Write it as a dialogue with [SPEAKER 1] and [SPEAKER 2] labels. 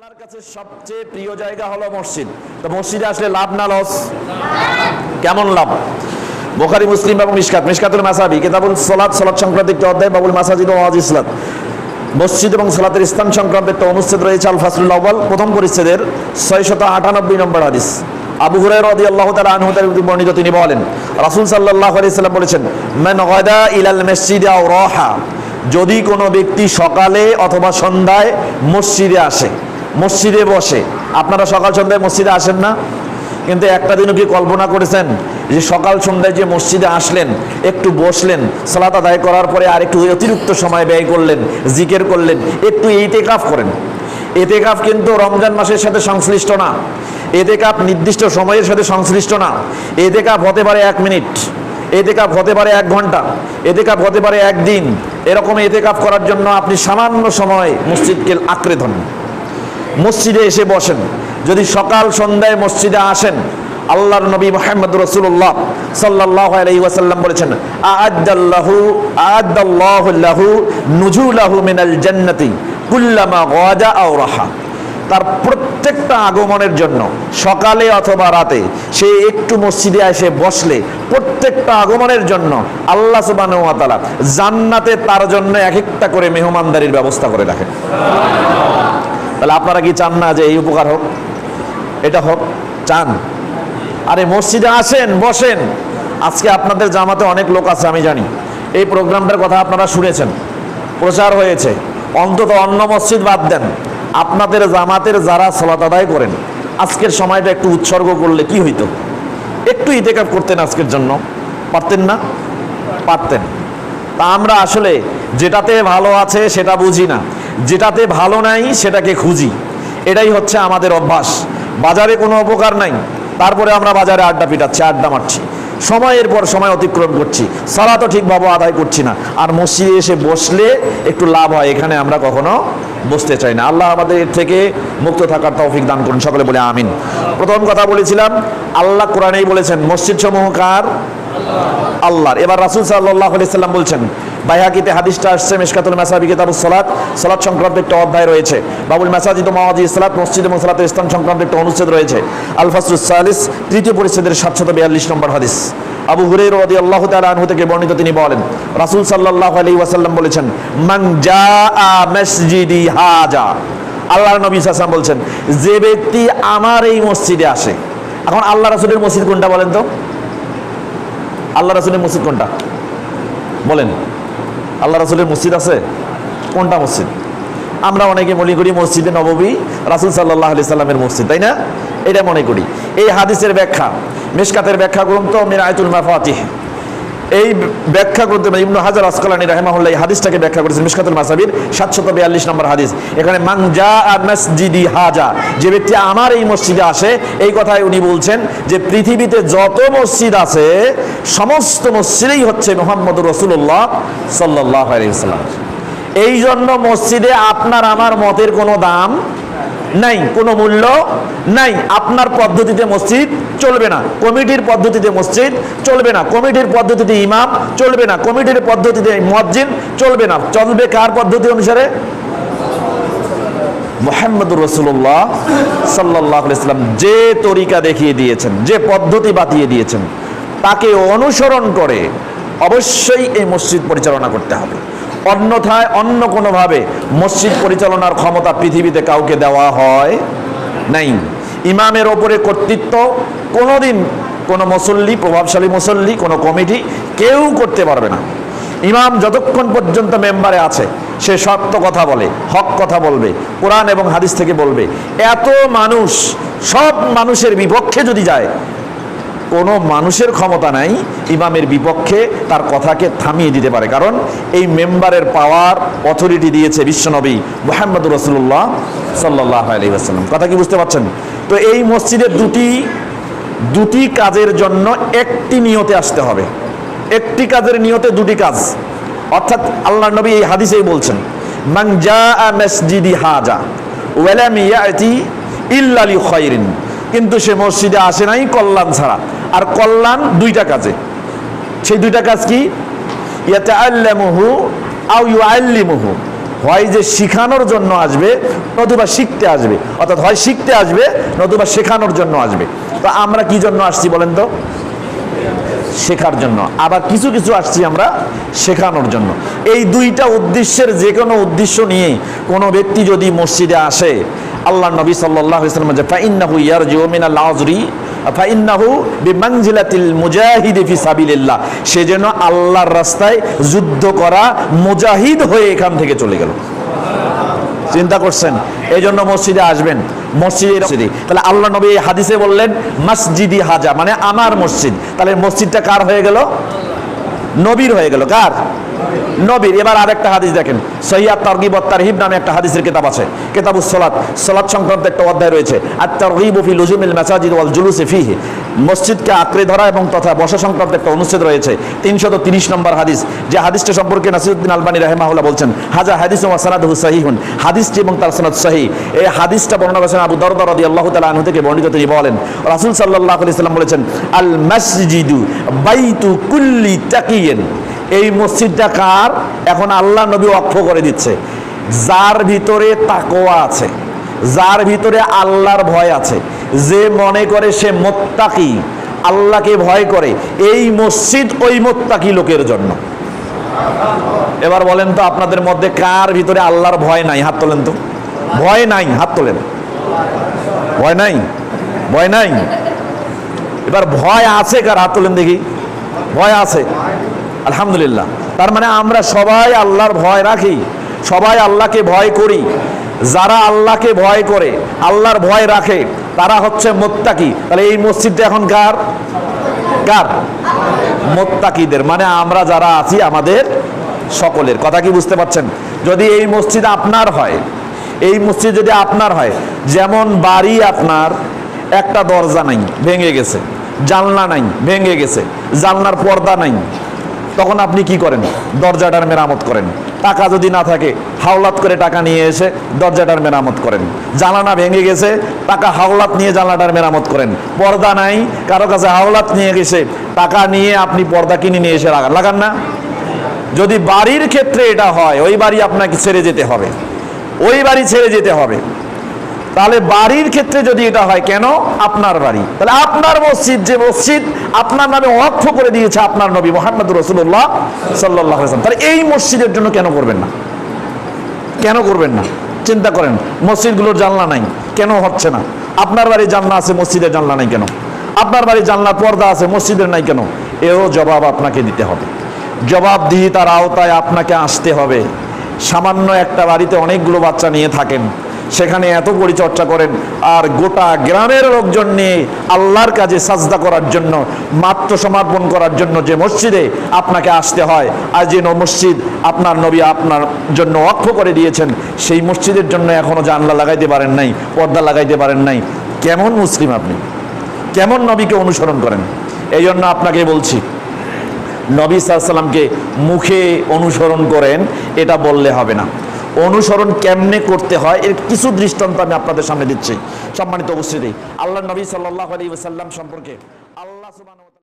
[SPEAKER 1] আল্লাহর কাছে সবচেয়ে প্রিয় জায়গা হলো মসজিদ। তো মসজিদে আসলে লাভ না লস? কেমন লাভ? বোখারি, মুসলিম এবং মিশকাত। মিশকাতুল মাসাবি, কিতাবুল সালাত সালাত সংক্রান্ত একটি অধ্যায়, বাবুল মাসাজিদ ওয়াজ ইসলাত মসজিদ এবং সালাতের স্থান সংক্রান্ত একটা অনুচ্ছেদ রয়েছে আল ফাসলুল আউ্বাল প্রথম পরিচ্ছেদের ছয়শত আটানব্বই নম্বর হাদিস। আবু হুরায়রা রাদিয়াল্লাহু তাআলা আনহু তার বর্ণিত, তিনি বলেন, রাসূল সাল্লাল্লাহু আলাইহি সাল্লাম বলেছেন, মান গাদা ইলাল মসজিদে রাহা যদি কোনো ব্যক্তি সকালে অথবা সন্ধ্যায় মসজিদে আসে মসজিদে বসে। আপনারা সকাল সন্ধ্যায় মসজিদে আসেন না? কিন্তু একটা দিনও কি কল্পনা করেছেন যে সকাল সন্ধ্যায় যে মসজিদে আসলেন, একটু বসলেন, সালাত আদায় করার পরে আর একটু অতিরিক্ত সময় ব্যয় করলেন, জিকের করলেন, একটু এইতেকাফ করেন। এতেকাফ কিন্তু রমজান মাসের সাথে সংশ্লিষ্ট না। এতেকাফ নির্দিষ্ট সময়ের সাথে সংশ্লিষ্ট না। এতেকাফ হতে পারে এক মিনিট এতেকাফ হতে পারে এক ঘণ্টা এতেকাফ হতে পারে একদিন। এরকম এতেকাফ করার জন্য আপনি সামান্য সময় মসজিদকে আঁকড়ে ধরেন। মসজিদে এসে বসেন। যদি সকাল সন্ধ্যায় মসজিদে আসেন, আল্লাহর নবী মোহাম্মদ রসুল্লাহ সাল্লাহ আলাইহি ওয়াসাল্লাম বলেছেন আআদ্দাল্লাহু আআদ্দাল্লাহু লাহু নুজুলাহু মিনাল জান্নাতি কুল্লামা গাদা তার প্রত্যেকটা আগমনের জন্য সকালে অথবা রাতে সে একটু মসজিদে এসে বসলে প্রত্যেকটা আগমনের জন্য আল্লাহ তাআলা জান্নাতে তার জন্য এক একটা করে মেহমানদারির ব্যবস্থা করে রাখেন। তাহলে আপনারা কি চান না যে এই উপকার হোক? এটা হোক, চান। আরে মসজিদে আসেন, বসেন। আজকে আপনাদের জামাতে অনেক লোক আছে, আমি জানি। এই প্রোগ্রামটার কথা আপনারা শুনেছেন। প্রচার হয়েছে। অন্তত অন্য মসজিদ বাদ দেন। আপনাদের জামাতের যারা সলাত আদায় করেন, আজকের সময়টা একটু উৎসর্গ করলে কি হইতো? একটু ইতেকাপ করতেন আজকের জন্য। পারতেন না? পারতেন। তা আমরা আসলে যেটাতে ভালো আছে সেটা বুঝি না। যেটাতে ভালো নাই, সেটাকে খুঁজি। এটাই হচ্ছে আমাদের অভ্যাস। বাজারে কোনো উপকার নাই, তারপরে আমরা বাজারে আড্ডা পিটাচ্ছি, আড্ডা মারছি। সময়ের পর সময় অতিক্রম করছি। সারা তো ঠিকভাবে আদায় করছি না। আর মসজিদে এসে বসলে একটু লাভ হয়, এখানে আমরা কখনো বসতে চাই না। আল্লাহ আমাদের থেকে মুক্ত থাকার তৌফিক দান করুন, সকলে বলে আমিন। প্রথম কথা বলেছিলাম, আল্লাহ কোরআনেই বলেছেন মসজিদ সমূহ কার? আল্লাহর। এবার রাসুল সাল্লাহ সাল্লাম বলছেন বাইহাকিতে হাদিসটা আসছে মেশকাতুল মাসাবি কিতাবুস সালাত। সালাত সংক্রান্ত একটা অধ্যায় রয়েছে। বাবুল মাসাজিদ মাওয়াজি সালাত, মসজিদ এবং সালাতের ইসলাম সংক্রান্ত একটা অনুচ্ছেদ রয়েছে। আল ফাসরুস সালিস, তৃতীয় পরিচ্ছেদের সাতশত বিয়াল্লিশ নম্বর হাদিস। আবু হুরের রদি আল্লাহ আনহু থেকে বর্ণিত তিনি বলেন, রাসূল সাল্লাল্লাহু আলাইহি ওয়াসাল্লাম বলেছেন, মান জাআ মসজিদি হাজা। আল্লাহর নবী আলাইহি বলছেন, যে ব্যক্তি আমার এই মসজিদে আসে। এখন আল্লাহ রাসূলের মসজিদ কোনটা বলেন তো? আল্লাহ রাসূলের মসজিদ কোনটা? বলেন। আল্লাহ রাসুলের মসজিদ আছে? কোনটা মসজিদ? আমরা অনেকে মনে করি মসজিদে নববী রাসুল সাল্লাহ আলি সাল্লামের মসজিদ, তাই না? এটা মনে করি। এই হাদিসের ব্যাখ্যা মেশকাতের ব্যাখ্যা গ্রন্থ মিরায়তুল মাফাতিহ। এই ব্যাখ্যা করতে ইবনু হাজার আসকালানি রাহিমাহুল্লাহ এই হাদিসটাকে ব্যাখ্যা করেছেন মিশকাতুল মাসাবির সাতশত বিয়াল্লিশ নম্বর হাদিস। এখানে মাংজা আর মসজিদি হাজা যে ব্যক্তি আমার এই মসজিদে আসে, এই কথায় উনি বলছেন যে পৃথিবীতে যত মসজিদ আছে, সমস্ত মসজিদেই হচ্ছে মোহাম্মদ রসুল্লাহ সাল্লাহ আলাইসাল্লাম এই জন্য মসজিদে আপনার আমার মতের কোনো দাম নাই, কোনো মূল্য নাই। আপনার পদ্ধতিতে মসজিদ চলবে না। কমিটির পদ্ধতিতে মসজিদ চলবে না। কমিটির পদ্ধতিতে ইমাম চলবে না। কমিটির পদ্ধতিতে মসজিদ চলবে না। চলবে কার পদ্ধতি অনুসারে? মোহাম্মদ রসুল্লাহ সাল্লাহ ইসলাম যে তরিকা দেখিয়ে দিয়েছেন, যে পদ্ধতি বাতিয়ে দিয়েছেন, তাকে অনুসরণ করে অবশ্যই এই মসজিদ পরিচালনা করতে হবে। অন্যথায় অন্য কোনোভাবে মসজিদ পরিচালনার ক্ষমতা পৃথিবীতে কাউকে দেওয়া হয় নাই। ইমামের ওপরে কর্তৃত্ব, কোনোদিন কোনো মুসল্লি, প্রভাবশালী মুসল্লি, কোনো কমিটি কেউ করতে পারবে না। ইমাম যতক্ষণ পর্যন্ত মেম্বারে আছে, সে সত্য কথা বলে, হক কথা বলবে, কোরআন এবং হাদিস থেকে বলবে। এত মানুষ, সব মানুষের বিপক্ষে যদি যায় কোনো মানুষের ক্ষমতা নাই, ইমামের বিপক্ষে তার কথাকে থামিয়ে দিতে পারে। কারণ এই মেম্বারের পাওয়ার অথরিটি দিয়েছে বিশ্বনবী মোহাম্মদ রসুল্লাহ সাল্লাহ আলী আসাল্লাম কথা কি বুঝতে পারছেন? তো এই মসজিদের দুটি দুটি কাজের জন্য একটি নিয়তে আসতে হবে। একটি কাজের নিয়তে দুটি কাজ। অর্থাৎ আল্লাহ নবী এই হাদিসেই বলছেন লিখাইরিন কিন্তু সে মসজিদে আসে নাই কল্যাণ ছাড়া। আর কল্যাণ দুইটা কাজে। সেই দুইটা কাজ কি? ইয়াতাআল্লামুহু আও ইউআল্লিমুহু। হয় যে শিখানোর জন্য আসবে, নতুবা শিখতে আসবে। অর্থাৎ হয় শিখতে আসবে, নতুবা শেখানোর জন্য আসবে। তো আমরা কি জন্য আসছি বলেন তো? শেখার জন্য। আবার কিছু কিছু আসছি আমরা শেখানোর জন্য। এই দুইটা উদ্দেশ্যের যে কোনো উদ্দেশ্য নিয়ে কোনো ব্যক্তি যদি মসজিদে আসে আল্লাহ নবী সাল্লাহ ইসলাম যে ফাইন্নাহু ইয়ারজিউ মিনাল আজরি ফাইন্নাহু বিমানজিলাতিল মুজাহিদি ফি সে যেন আল্লাহর রাস্তায় যুদ্ধ করা মুজাহিদ হয়ে এখান থেকে চলে গেল। চিন্তা করছেন? এই জন্য মসজিদে আসবেন। মসজিদে তাহলে আল্লাহ নবী হাদিসে বললেন, মসজিদি হাজা মানে আমার মসজিদ। তাহলে মসজিদটা কার হয়ে গেল? নবীর হয়ে গেল। কার? নবীর, এবার আরেকটা হাদিস দেখেন। সহিয়া তারগিব তারহিব নামে একটা হাদিসের কিতাব আছে। কিতাবুস সালাত। সালাত সংক্রান্ত একটা অধ্যায় রয়েছে। আর তারগিব ফি লুজুমিল মাসাজিদ ওয়াল জুলুসি ফিহি। মসজিদকে আঁকড়ে ধরা এবং তথা বসা সংক্রান্ত একটা অনুচ্ছেদ রয়েছে। তিনশত তিরিশ নম্বর হাদিস, যে হাদিসটা সম্পর্কে নাসিরুদ্দিন আলবানী রাহেমাহুল্লাহ বলছেন, হাজা হাদিস ওয়া সানাদহু সাহিহুন। হাদিসটি এবং তার সনদ সহি এই হাদিসটা বর্ণনা করেছেন আবু দরদা রাদিয়াল্লাহু তাআলা আনহু থেকে বর্ণিত, তিনি বলেন, রাসূল সাল্লাল্লাহু আলাইহি সাল্লাম বলেছেন আল মাসজিদু বাইতু কুল্লি তাকিয়েন এই মসজিদটা কার? এখন আল্লাহ নবী অক্ষ করে দিচ্ছে। যার ভিতরে তাকোয়া আছে, যার ভিতরে আল্লাহর ভয় আছে, যে মনে করে সে মোত্তাকি, আল্লাহকে ভয় করে, এই মসজিদ ওই মোত্তাকি লোকের জন্য। এবার বলেন তো, আপনাদের মধ্যে কার ভিতরে আল্লাহর ভয় নাই? হাত তোলেন তো। ভয় নাই, হাত তোলেন। ভয় নাই? ভয় নাই? এবার ভয় আছে কার? হাত তোলেন দেখি। ভয় আছে। আলহামদুলিল্লাহ। তার মানে আমরা সবাই আল্লাহর ভয় রাখি, সবাই আল্লাহকে ভয় করি। যারা আল্লাহকে ভয় করে, আল্লাহর ভয় রাখে, তারা হচ্ছে মোত্তাকি। তাহলে এই মসজিদটা এখন কার? কার? মোত্তাকিদের। মানে আমরা যারা আছি, আমাদের সকলের। কথা কি বুঝতে পারছেন? যদি এই মসজিদ আপনার হয়, এই মসজিদ যদি আপনার হয়, যেমন বাড়ি আপনার, একটা দরজা নাই, ভেঙে গেছে। জানলা নাই, ভেঙে গেছে। জানলার পর্দা নাই। তখন আপনি কি করেন? দরজাটার মেরামত করেন। টাকা যদি না থাকে, হাওলাত করে টাকা নিয়ে এসে দরজাটার মেরামত করেন। জানালা ভেঙে গেছে, টাকা হাওলাত নিয়ে জানলাটার মেরামত করেন। পর্দা নাই, কারও কাছে হাওলাত নিয়ে গেছে, টাকা নিয়ে আপনি পর্দা কিনে নিয়ে এসে লাগান লাগান না। যদি বাড়ির ক্ষেত্রে এটা হয়, ওই বাড়ি আপনাকে ছেড়ে যেতে হবে। ওই বাড়ি ছেড়ে যেতে হবে। তাহলে বাড়ির ক্ষেত্রে যদি এটা হয়, কেন? আপনার বাড়ি। তাহলে আপনার মসজিদ, যে মসজিদ আপনার নামে অক্ষ করে দিয়েছে আপনার নবী মোহাম্মদ রসুল্লাহ সাল্লাহ তাহলে এই মসজিদের জন্য কেন করবেন না? কেন করবেন না? চিন্তা করেন, মসজিদগুলোর জানলা নাই, কেন হচ্ছে না? আপনার বাড়ি জানলা আছে, মসজিদের জানলা নাই কেন? আপনার বাড়ি জানলা পর্দা আছে, মসজিদের নাই কেন? এও জবাব আপনাকে দিতে হবে। জবাবদিহিতার আওতায় আপনাকে আসতে হবে। সামান্য একটা বাড়িতে অনেকগুলো বাচ্চা নিয়ে থাকেন সেখানে এত পরিচর্যা করেন আর গোটা গ্রামের লোকজন নিয়ে আল্লাহর কাজে সাজদা করার জন্য, মাত্র সমর্পণ করার জন্য যে মসজিদে আপনাকে আসতে হয়, আর যে মসজিদ আপনার নবী আপনার জন্য অক্ষ করে দিয়েছেন, সেই মসজিদের জন্য এখনও জানলা লাগাইতে পারেন নাই, পর্দা লাগাইতে পারেন নাই। কেমন মুসলিম আপনি? কেমন নবীকে অনুসরণ করেন? এই জন্য আপনাকে বলছি, নবী সাল্লামকে মুখে অনুসরণ করেন, এটা বললে হবে না। অনুসরণ কেমনে করতে হয়, এর কিছু দৃষ্টান্ত আমি আপনাদের সামনে দিচ্ছি। সম্মানিত উপস্থিতি আল্লাহ নবী সাল্লাহ আলী সাল্লাম সম্পর্কে আল্লাহ